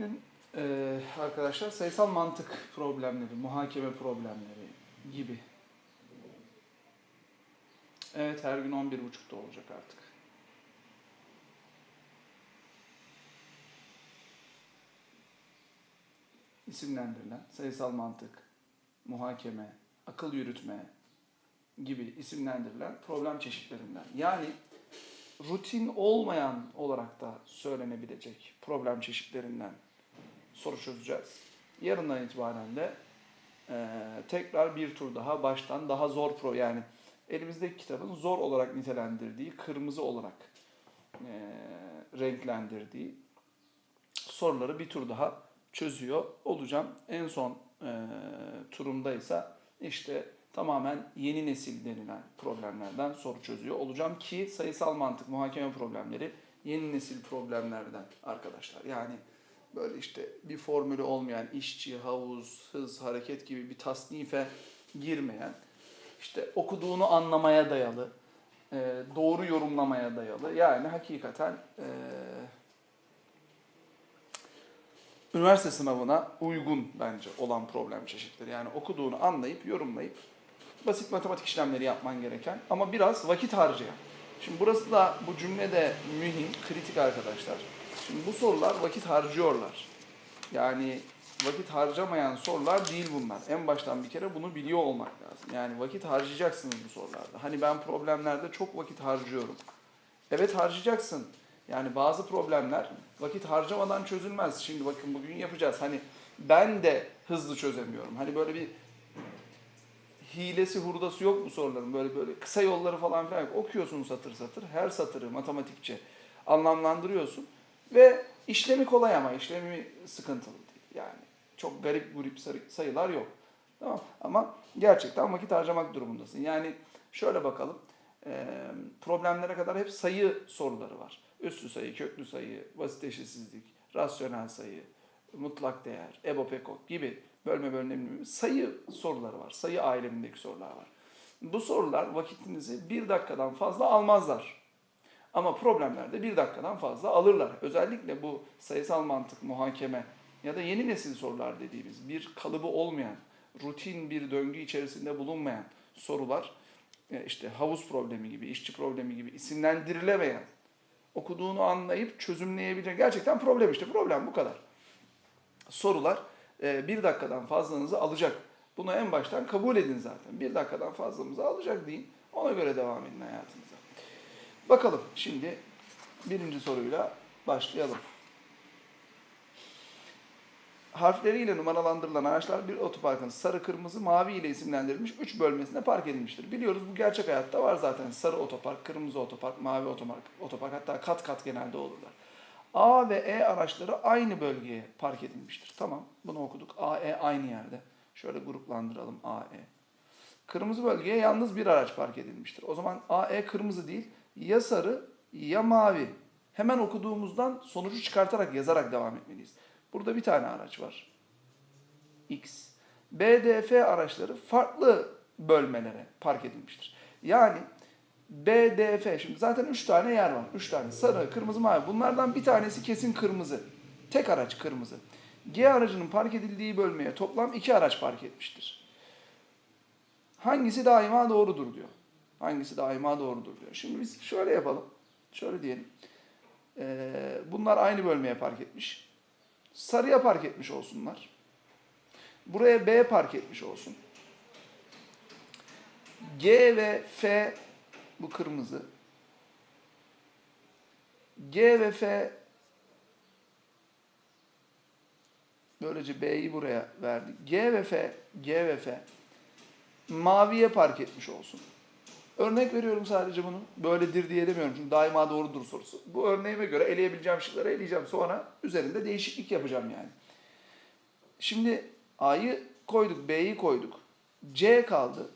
Bugün eee, arkadaşlar sayısal mantık problemleri, muhakeme problemleri gibi. Evet her gün 11.30'da olacak artık. İsimlendirilen sayısal mantık, muhakeme, akıl yürütme gibi isimlendirilen problem çeşitlerinden. Yani rutin olmayan olarak da söylenebilecek problem çeşitlerinden soru çözeceğiz. Yarından itibaren de eee, tekrar bir tur daha baştan daha zor pro yani elimizdeki kitabın zor olarak nitelendirdiği, kırmızı olarak eee, renklendirdiği soruları bir tur daha çözüyor olacağım. En son eee turumda ise işte tamamen yeni nesil denilen problemlerden soru çözüyor olacağım ki sayısal mantık muhakeme problemleri yeni nesil problemlerden arkadaşlar. Yani böyle işte bir formülü olmayan işçi, havuz, hız, hareket gibi bir tasnife girmeyen işte okuduğunu anlamaya dayalı, e, doğru yorumlamaya dayalı yani hakikaten e, üniversite sınavına uygun bence olan problem çeşitleri. Yani okuduğunu anlayıp, yorumlayıp basit matematik işlemleri yapman gereken ama biraz vakit harcayan. Şimdi burası da bu cümle de mühim, kritik arkadaşlar. Şimdi bu sorular vakit harcıyorlar. Yani vakit harcamayan sorular değil bunlar. En baştan bir kere bunu biliyor olmak lazım. Yani vakit harcayacaksınız bu sorularda. Hani ben problemlerde çok vakit harcıyorum. Evet harcayacaksın. Yani bazı problemler vakit harcamadan çözülmez. Şimdi bakın bugün yapacağız. Hani ben de hızlı çözemiyorum. Hani böyle bir hilesi hurdası yok bu soruların. Böyle böyle kısa yolları falan filan yok. Okuyorsun satır satır. Her satırı matematikçe anlamlandırıyorsun. Ve işlemi kolay ama işlemi sıkıntılı değil. Yani çok garip grup sayılar yok. Tamam. Ama gerçekten vakit harcamak durumundasın. Yani şöyle bakalım. Problemlere kadar hep sayı soruları var. Üslü sayı, köklü sayı, basit eşitsizlik, rasyonel sayı, mutlak değer, EBO, PEKOK gibi bölme bölünemi sayı soruları var. Sayı alemindeki sorular var. Bu sorular vakitinizi bir dakikadan fazla almazlar. Ama problemlerde bir dakikadan fazla alırlar. Özellikle bu sayısal mantık, muhakeme ya da yeni nesil sorular dediğimiz bir kalıbı olmayan, rutin bir döngü içerisinde bulunmayan sorular e, işte havuz problemi gibi, işçi problemi gibi isimlendirilemeyen, okuduğunu anlayıp çözümleyebilecek gerçekten problem işte problem bu kadar. Sorular e, bir dakikadan fazlanızı alacak. Bunu en baştan kabul edin zaten. Bir dakikadan fazlamızı alacak deyin. Ona göre devam edin hayatınıza. Bakalım şimdi birinci soruyla başlayalım. Harfleriyle numaralandırılan araçlar bir otoparkın sarı, kırmızı, mavi ile isimlendirilmiş 3 bölmesine park edilmiştir. Biliyoruz bu gerçek hayatta var zaten. Sarı otopark, kırmızı otopark, mavi otopark, otopark hatta kat kat genelde olurlar. A ve E araçları aynı bölgeye park edilmiştir. Tamam bunu okuduk. A, E aynı yerde. Şöyle gruplandıralım A, E. Kırmızı bölgeye yalnız bir araç park edilmiştir. O zaman A, E kırmızı değil ya sarı ya mavi. Hemen okuduğumuzdan sonucu çıkartarak yazarak devam etmeliyiz. Burada bir tane araç var. X. B, D, F araçları farklı bölmelere park edilmiştir. Yani B, D, F. Şimdi zaten 3 tane yer var. 3 tane. Sarı, kırmızı, mavi. Bunlardan bir tanesi kesin kırmızı. Tek araç kırmızı. G aracının park edildiği bölmeye toplam 2 araç park etmiştir. Hangisi daima doğrudur diyor. Hangisi daima doğrudur diyor. Şimdi biz şöyle yapalım. Şöyle diyelim. Ee, bunlar aynı bölmeye park etmiş. Sarıya park etmiş olsunlar. Buraya B park etmiş olsun. G ve F bu kırmızı. G ve F böylece B'yi buraya verdik. G ve F, G ve F maviye park etmiş olsun. Örnek veriyorum sadece bunu. Böyledir diye demiyorum çünkü daima doğrudur sorusu. Bu örneğime göre eleyebileceğim şıkları eleyeceğim. Sonra üzerinde değişiklik yapacağım yani. Şimdi A'yı koyduk, B'yi koyduk. C kaldı.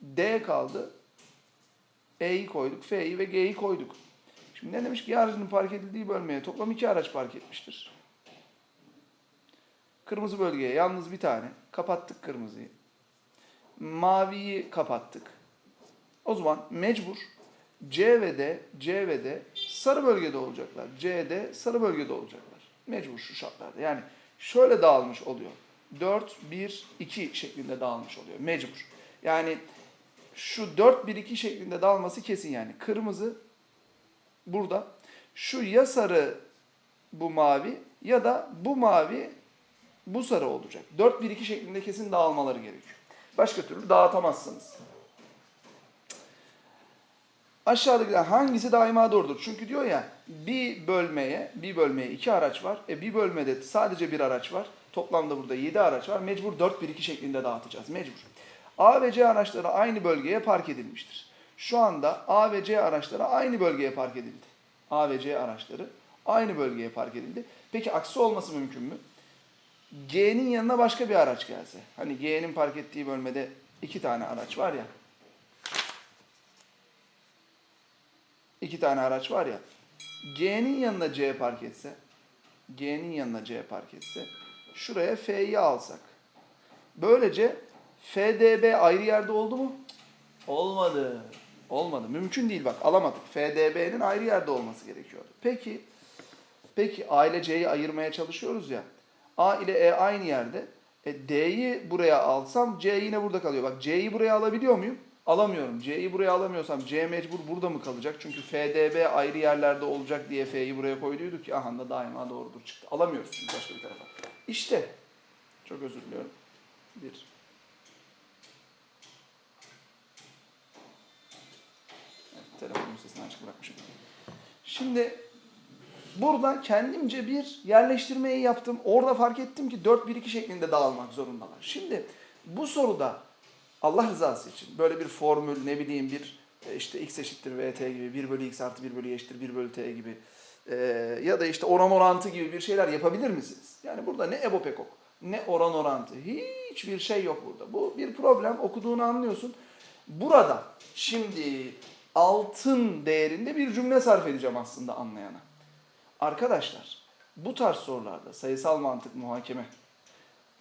D kaldı. E'yi koyduk, F'yi ve G'yi koyduk. Şimdi ne demiş ki aracının park edildiği bölmeye toplam iki araç park etmiştir. Kırmızı bölgeye yalnız bir tane. Kapattık kırmızıyı. Maviyi kapattık. O zaman mecbur C ve D, C ve D sarı bölgede olacaklar. C, D sarı bölgede olacaklar. Mecbur şu şartlarda. Yani şöyle dağılmış oluyor. 4, 1, 2 şeklinde dağılmış oluyor. Mecbur. Yani şu 4, 1, 2 şeklinde dağılması kesin yani. Kırmızı burada. Şu ya sarı bu mavi ya da bu mavi bu sarı olacak. 4, 1, 2 şeklinde kesin dağılmaları gerekiyor. Başka türlü dağıtamazsınız. Aşağıdakiler hangisi daima doğrudur? Çünkü diyor ya bir bölmeye, bir bölmeye iki araç var. E bir bölmede sadece bir araç var. Toplamda burada 7 araç var. Mecbur 4 1 2 şeklinde dağıtacağız. Mecbur. A ve C araçları aynı bölgeye park edilmiştir. Şu anda A ve C araçları aynı bölgeye park edildi. A ve C araçları aynı bölgeye park edildi. Peki aksi olması mümkün mü? G'nin yanına başka bir araç gelse. Hani G'nin park ettiği bölmede iki tane araç var ya. İki tane araç var ya. G'nin yanına C park etse. G'nin yanına C park etse. Şuraya F'yi alsak. Böylece FDB ayrı yerde oldu mu? Olmadı. Olmadı. Mümkün değil bak alamadık. FDB'nin ayrı yerde olması gerekiyordu. Peki Peki A ile C'yi ayırmaya çalışıyoruz ya. A ile E aynı yerde. E, D'yi buraya alsam C yine burada kalıyor. Bak C'yi buraya alabiliyor muyum? Alamıyorum. C'yi buraya alamıyorsam C mecbur burada mı kalacak? Çünkü FDB ayrı yerlerde olacak diye F'yi buraya koyduyduk ki aha da daima doğrudur çıktı. Alamıyoruz çünkü başka bir tarafa. İşte. Çok özür diliyorum. Bir. Açık bırakmışım. Şimdi Burada kendimce bir yerleştirmeyi yaptım. Orada fark ettim ki 4-1-2 şeklinde dağılmak zorundalar. Şimdi bu soruda Allah rızası için böyle bir formül ne bileyim bir e, işte x eşittir vt gibi 1 bölü x artı 1 bölü y eşittir 1 bölü t gibi e, ya da işte oran orantı gibi bir şeyler yapabilir misiniz? Yani burada ne EBO PEKOK ne oran orantı hiçbir şey yok burada. Bu bir problem okuduğunu anlıyorsun. Burada şimdi altın değerinde bir cümle sarf edeceğim aslında anlayana. Arkadaşlar bu tarz sorularda sayısal mantık muhakeme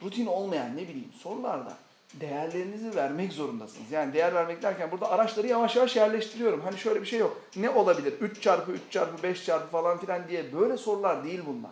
rutin olmayan ne bileyim sorularda değerlerinizi vermek zorundasınız. Yani değer vermek derken burada araçları yavaş yavaş yerleştiriyorum. Hani şöyle bir şey yok. Ne olabilir? 3 çarpı 3 çarpı 5 çarpı falan filan diye böyle sorular değil bunlar.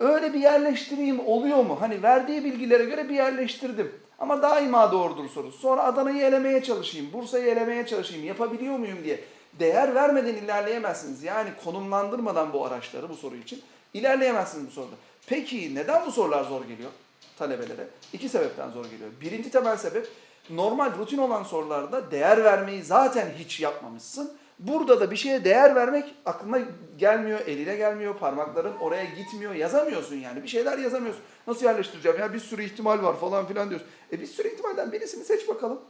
Öyle bir yerleştireyim oluyor mu? Hani verdiği bilgilere göre bir yerleştirdim. Ama daima doğrudur sorusu. Sonra Adana'yı elemeye çalışayım, Bursa'yı elemeye çalışayım, yapabiliyor muyum diye değer vermeden ilerleyemezsiniz. Yani konumlandırmadan bu araçları bu soru için ilerleyemezsiniz bu soruda. Peki neden bu sorular zor geliyor talebelere? İki sebepten zor geliyor. Birinci temel sebep normal rutin olan sorularda değer vermeyi zaten hiç yapmamışsın. Burada da bir şeye değer vermek aklına gelmiyor, eline gelmiyor, parmakların oraya gitmiyor, yazamıyorsun yani. Bir şeyler yazamıyorsun. Nasıl yerleştireceğim ya bir sürü ihtimal var falan filan diyorsun. E bir sürü ihtimalden birisini seç bakalım.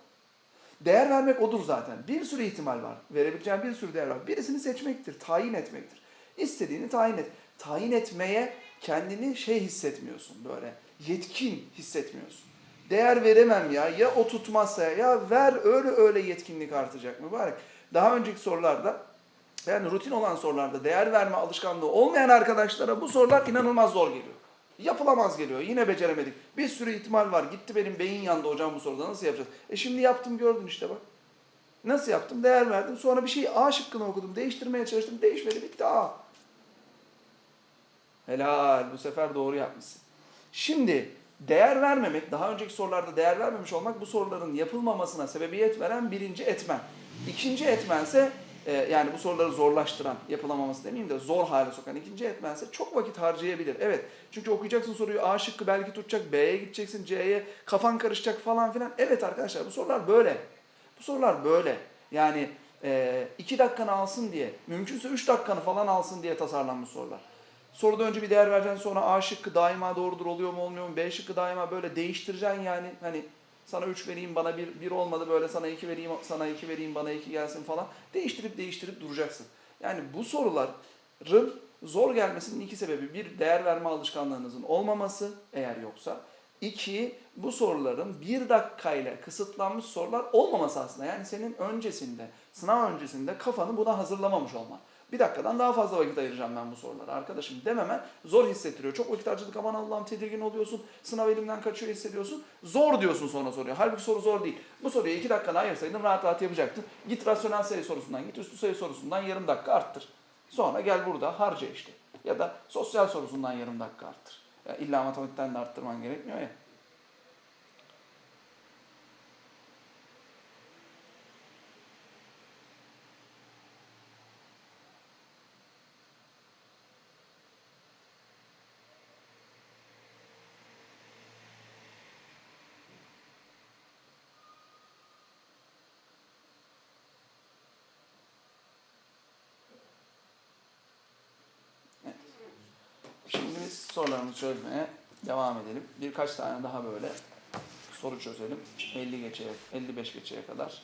Değer vermek odur zaten. Bir sürü ihtimal var. Verebileceğin bir sürü değer var. Birisini seçmektir, tayin etmektir. İstediğini tayin et. Tayin etmeye kendini şey hissetmiyorsun böyle. Yetkin hissetmiyorsun. Değer veremem ya. Ya o tutmazsa ya. Ver öyle öyle yetkinlik artacak mübarek. Daha önceki sorularda yani rutin olan sorularda değer verme alışkanlığı olmayan arkadaşlara bu sorular inanılmaz zor geliyor. Yapılamaz geliyor. Yine beceremedik. Bir sürü ihtimal var. Gitti benim beyin yandı hocam bu soruda. Nasıl yapacağız? E şimdi yaptım gördün işte bak. Nasıl yaptım? Değer verdim. Sonra bir şeyi A şıkkını okudum. Değiştirmeye çalıştım. Değişmedi. Bitti A. Helal. Bu sefer doğru yapmışsın. Şimdi değer vermemek, daha önceki sorularda değer vermemiş olmak bu soruların yapılmamasına sebebiyet veren birinci etmen. İkinci etmense e, yani bu soruları zorlaştıran, yapılamaması demeyeyim de zor hale sokan ikinci etmense çok vakit harcayabilir. Evet çünkü okuyacaksın soruyu A şıkkı belki tutacak, B'ye gideceksin, C'ye kafan karışacak falan filan. Evet arkadaşlar bu sorular böyle. Bu sorular böyle. Yani e, iki dakikanı alsın diye, mümkünse üç dakikanı falan alsın diye tasarlanmış sorular. Soruda önce bir değer vereceksin sonra A şıkkı daima doğrudur oluyor mu olmuyor mu? B şıkkı daima böyle değiştireceksin yani. Hani sana 3 vereyim bana 1 bir olmadı böyle sana 2 vereyim sana 2 vereyim bana 2 gelsin falan. Değiştirip değiştirip duracaksın. Yani bu soruların zor gelmesinin iki sebebi. Bir değer verme alışkanlığınızın olmaması eğer yoksa. İki bu soruların bir dakikayla kısıtlanmış sorular olmaması aslında. Yani senin öncesinde sınav öncesinde kafanı buna hazırlamamış olman. Bir dakikadan daha fazla vakit ayıracağım ben bu sorulara arkadaşım dememen zor hissettiriyor. Çok vakit harcadık aman Allah'ım tedirgin oluyorsun. Sınav elimden kaçıyor hissediyorsun. Zor diyorsun sonra soruya. Halbuki soru zor değil. Bu soruyu iki dakikanı ayırsaydın rahat rahat yapacaktın. Git rasyonel sayı sorusundan git üstü sayı sorusundan yarım dakika arttır. Sonra gel burada harca işte. Ya da sosyal sorusundan yarım dakika arttır. Ya illa matematikten de arttırman gerekmiyor ya. Evet. Şimdi biz sorularımızı çözmeye devam edelim. Birkaç tane daha böyle soru çözelim. 50 geçeye, 55 geçeye kadar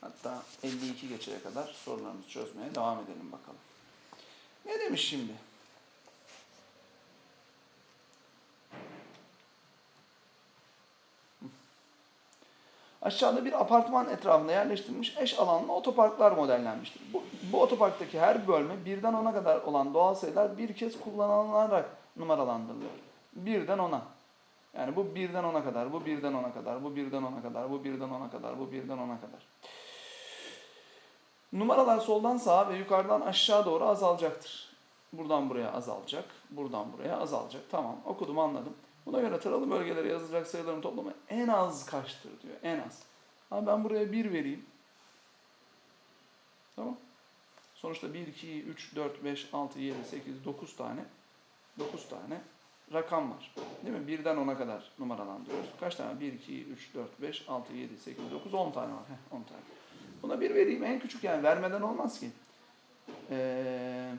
hatta 52 geçeye kadar sorularımızı çözmeye devam edelim bakalım. Ne demiş şimdi? Aşağıda bir apartman etrafında yerleştirilmiş eş alanlı otoparklar modellenmiştir. Bu, bu otoparktaki her bölme birden ona kadar olan doğal sayılar bir kez kullanılarak numaralandırılıyor. Birden ona. Yani bu birden ona kadar, bu birden ona kadar, bu birden ona kadar, bu birden ona kadar, bu birden ona kadar. Numaralar soldan sağa ve yukarıdan aşağı doğru azalacaktır. Buradan buraya azalacak, buradan buraya azalacak. Tamam okudum anladım. Buna göre taralı bölgelere yazılacak sayıların toplamı en az kaçtır diyor. En az. Ama ben buraya 1 vereyim. Tamam. Sonuçta 1, 2, 3, 4, 5, 6, 7, 8, 9 tane 9 tane rakam var. Değil mi? Birden 10'a kadar numaralandırıyoruz. Kaç tane? 1, 2, 3, 4, 5, 6, 7, 8, 9, 10 tane var. Heh, 10 tane. Buna bir vereyim. En küçük yani vermeden olmaz ki. Ee,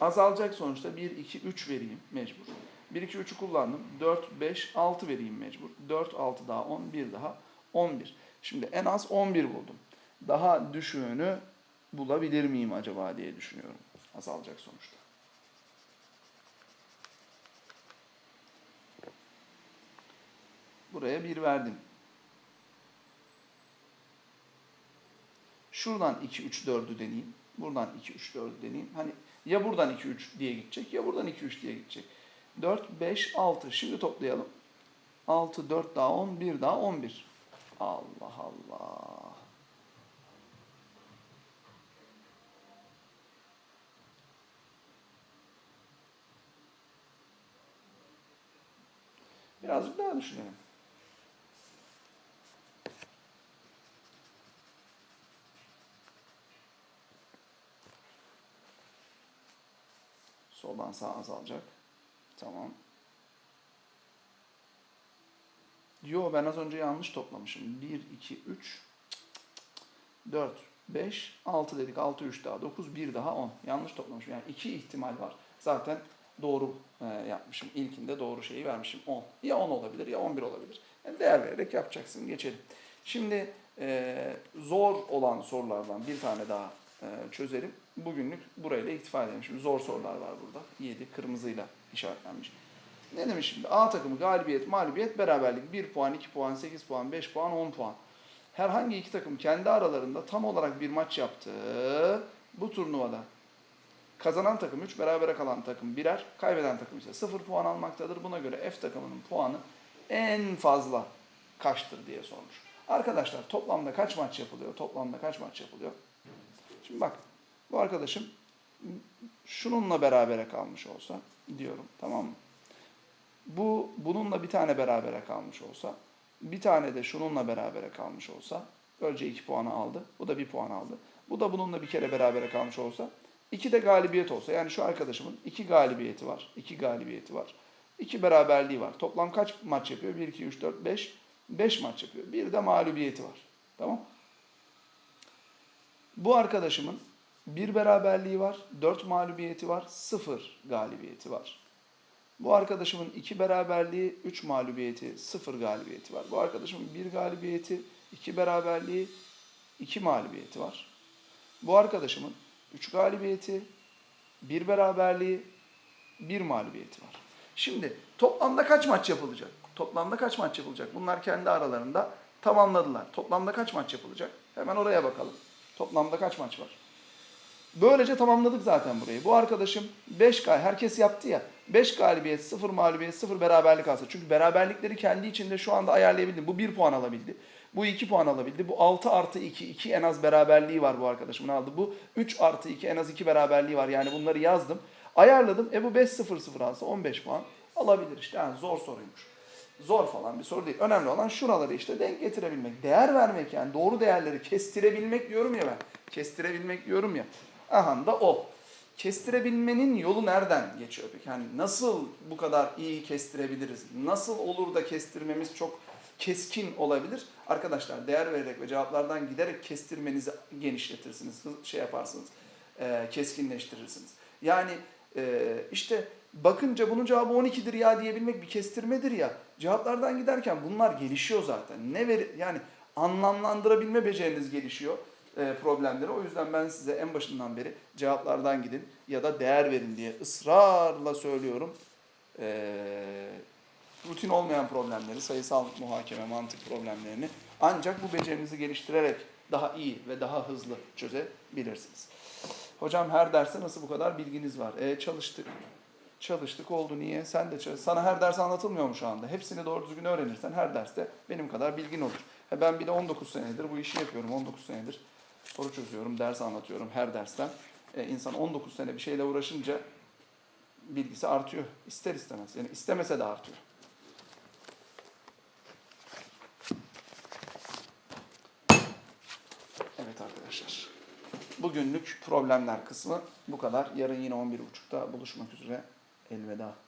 azalacak sonuçta 1, 2, 3 vereyim mecbur. 1, 2, 3'ü kullandım. 4, 5, 6 vereyim mecbur. 4, 6 daha 10, 1 daha 11. Şimdi en az 11 buldum. Daha düşüğünü bulabilir miyim acaba diye düşünüyorum. Azalacak sonuçta. Buraya 1 verdim. Şuradan 2, 3, 4'ü deneyeyim. Buradan 2, 3, 4'ü deneyeyim. Hani ya buradan 2, 3 diye gidecek ya buradan 2, 3 diye gidecek. 4, 5, 6. Şimdi toplayalım. 6, 4 daha 10, 1 daha 11. Allah Allah. Birazcık daha düşünelim. Soldan sağa azalacak. Tamam. Yo ben az önce yanlış toplamışım. 1, 2, 3, 4, 5, 6 dedik. 6, 3 daha 9, 1 daha 10. Yanlış toplamışım. Yani iki ihtimal var. Zaten doğru e, yapmışım. İlkinde doğru şeyi vermişim. 10. Ya 10 olabilir ya 11 olabilir. Yani değer vererek yapacaksın. Geçelim. Şimdi e, zor olan sorulardan bir tane daha çözelim. Bugünlük burayla iktifa edelim. Şimdi zor sorular var burada. 7 kırmızıyla işaretlenmiş. Ne demiş şimdi? A takımı galibiyet, mağlubiyet, beraberlik 1 puan, 2 puan, 8 puan, 5 puan, 10 puan. Herhangi iki takım kendi aralarında tam olarak bir maç yaptı. Bu turnuvada kazanan takım 3, berabere kalan takım birer, kaybeden takım ise 0 puan almaktadır. Buna göre F takımının puanı en fazla kaçtır diye sormuş. Arkadaşlar toplamda kaç maç yapılıyor? Toplamda kaç maç yapılıyor? Şimdi bak bu arkadaşım şununla berabere kalmış olsa diyorum tamam mı? Bu bununla bir tane berabere kalmış olsa, bir tane de şununla berabere kalmış olsa, önce 2 puanı aldı, bu da 1 puan aldı. Bu da bununla bir kere berabere kalmış olsa, iki de galibiyet olsa, yani şu arkadaşımın iki galibiyeti var, iki galibiyeti var, iki beraberliği var. Toplam kaç maç yapıyor? 1, 2, 3, 4, 5, 5 maç yapıyor. Bir de mağlubiyeti var. Tamam Bu arkadaşımın bir beraberliği var, 4 mağlubiyeti var, 0 galibiyeti var. Bu arkadaşımın iki beraberliği, üç mağlubiyeti, sıfır galibiyeti var. Bu arkadaşımın bir galibiyeti, iki beraberliği, iki mağlubiyeti var. Bu arkadaşımın üç galibiyeti, bir beraberliği, bir mağlubiyeti var. Şimdi toplamda kaç maç yapılacak? Toplamda kaç maç yapılacak? Bunlar kendi aralarında tamamladılar. Toplamda kaç maç yapılacak? Hemen oraya bakalım. Toplamda kaç maç var? Böylece tamamladık zaten burayı. Bu arkadaşım 5 gal herkes yaptı ya. 5 galibiyet, 0 mağlubiyet, 0 beraberlik alsa. Çünkü beraberlikleri kendi içinde şu anda ayarlayabildim. Bu 1 puan alabildi. Bu 2 puan alabildi. Bu 6 artı 2, 2 en az beraberliği var bu arkadaşımın aldı. Bu 3 artı 2 en az 2 beraberliği var. Yani bunları yazdım. Ayarladım. E bu 5.00 alsa 15 puan alabilir işte. Yani zor soruymuş. Zor falan bir soru değil. Önemli olan şuraları işte denk getirebilmek. Değer vermek yani doğru değerleri kestirebilmek diyorum ya ben. Kestirebilmek diyorum ya. Aha da o. Kestirebilmenin yolu nereden geçiyor peki? Yani nasıl bu kadar iyi kestirebiliriz? Nasıl olur da kestirmemiz çok keskin olabilir? Arkadaşlar değer vererek ve cevaplardan giderek kestirmenizi genişletirsiniz, şey yaparsınız, keskinleştirirsiniz. Yani işte bakınca bunun cevabı 12'dir ya diyebilmek bir kestirmedir ya. Cevaplardan giderken bunlar gelişiyor zaten. Ne ver yani anlamlandırabilme beceriniz gelişiyor e, problemleri. O yüzden ben size en başından beri cevaplardan gidin ya da değer verin diye ısrarla söylüyorum. E, rutin olmayan problemleri, sayısal muhakeme, mantık problemlerini ancak bu becerinizi geliştirerek daha iyi ve daha hızlı çözebilirsiniz. Hocam her derste nasıl bu kadar bilginiz var? E, çalıştık. Çalıştık oldu niye? Sen de çalış. Sana her ders anlatılmıyor mu şu anda? Hepsini doğru düzgün öğrenirsen her derste benim kadar bilgin olur. Ha, Ben bir de 19 senedir bu işi yapıyorum. 19 senedir soru çözüyorum, ders anlatıyorum her dersten. E, insan 19 sene bir şeyle uğraşınca bilgisi artıyor. İster istemez. Yani istemese de artıyor. Evet arkadaşlar. Bugünlük problemler kısmı bu kadar. Yarın yine 11.30'da buluşmak üzere. Elveda.